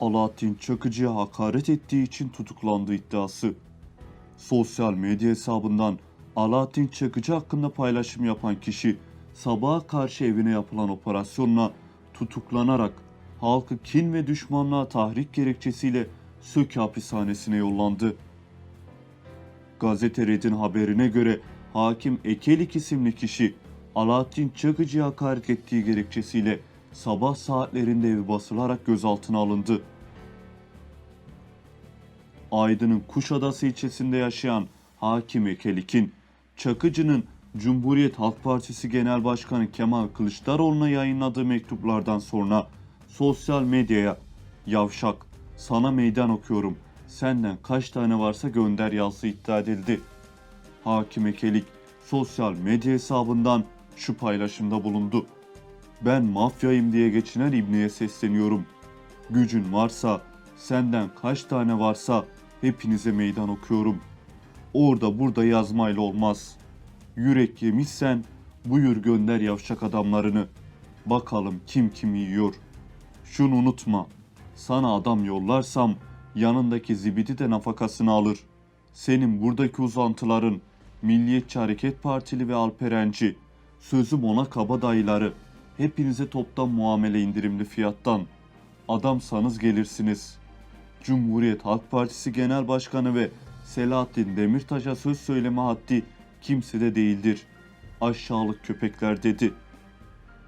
Alaaddin Çakıcı'ya hakaret ettiği için tutuklandığı iddiası. Sosyal medya hesabından Alaaddin Çakıcı hakkında paylaşım yapan kişi sabaha karşı evine yapılan operasyonla tutuklanarak halkı kin ve düşmanlığa tahrik gerekçesiyle Söke hapishanesine yollandı. Gazete Red'in haberine göre hakim Ekelik isimli kişi Alaaddin Çakıcı'ya hakaret ettiği gerekçesiyle sabah saatlerinde evi basılarak gözaltına alındı. Aydın'ın Kuşadası ilçesinde yaşayan Hakim Ekelik'in Çakıcı'nın Cumhuriyet Halk Partisi Genel Başkanı Kemal Kılıçdaroğlu'na yayınladığı mektuplardan sonra sosyal medyaya yavşak sana meydan okuyorum senden kaç tane varsa gönder yazısı iddia edildi. Hakim Ekelik sosyal medya hesabından şu paylaşımda bulundu. Ben mafyayım diye geçinen İbni'ye sesleniyorum. Gücün varsa, senden kaç tane varsa hepinize meydan okuyorum. Orada burada yazmayla olmaz. Yürek yemişsen buyur gönder yavşak adamlarını. Bakalım kim kimi yiyor. Şunu unutma. Sana adam yollarsam yanındaki zibidi de nafakasını alır. Senin buradaki uzantıların Milliyetçi Hareket Partili ve Alperenci, sözüm ona kaba dayıları, hepinize toptan muamele indirimli fiyattan. Adamsanız gelirsiniz. Cumhuriyet Halk Partisi Genel Başkanı ve Selahattin Demirtaş'a söz söyleme haddi kimsede değildir. Aşağılık köpekler dedi.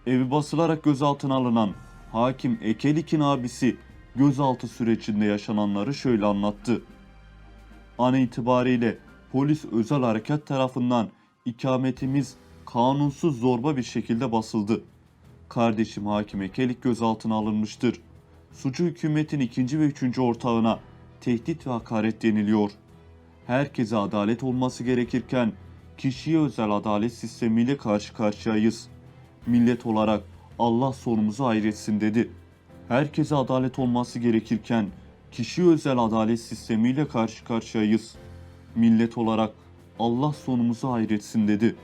Evi basılarak gözaltına alınan hakim Ekelik'in abisi gözaltı sürecinde yaşananları şöyle anlattı. An itibariyle polis özel harekat tarafından ikametimiz kanunsuz zorba bir şekilde basıldı. Kardeşim Hakim Ekelik gözaltına alınmıştır. Suçu hükümetin ikinci ve üçüncü ortağına tehdit ve hakaret deniliyor. Herkese adalet olması gerekirken kişiye özel adalet sistemiyle karşı karşıyayız. Millet olarak Allah sonumuzu hayretsin dedi. Herkese adalet olması gerekirken kişiye özel adalet sistemiyle karşı karşıyayız. Millet olarak Allah sonumuzu hayretsin dedi.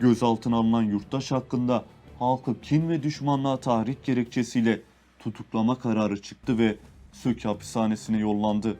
Gözaltına alınan yurttaş hakkında halkı kin ve düşmanlığa tahrik gerekçesiyle tutuklama kararı çıktı ve Söke hapishanesine yollandı.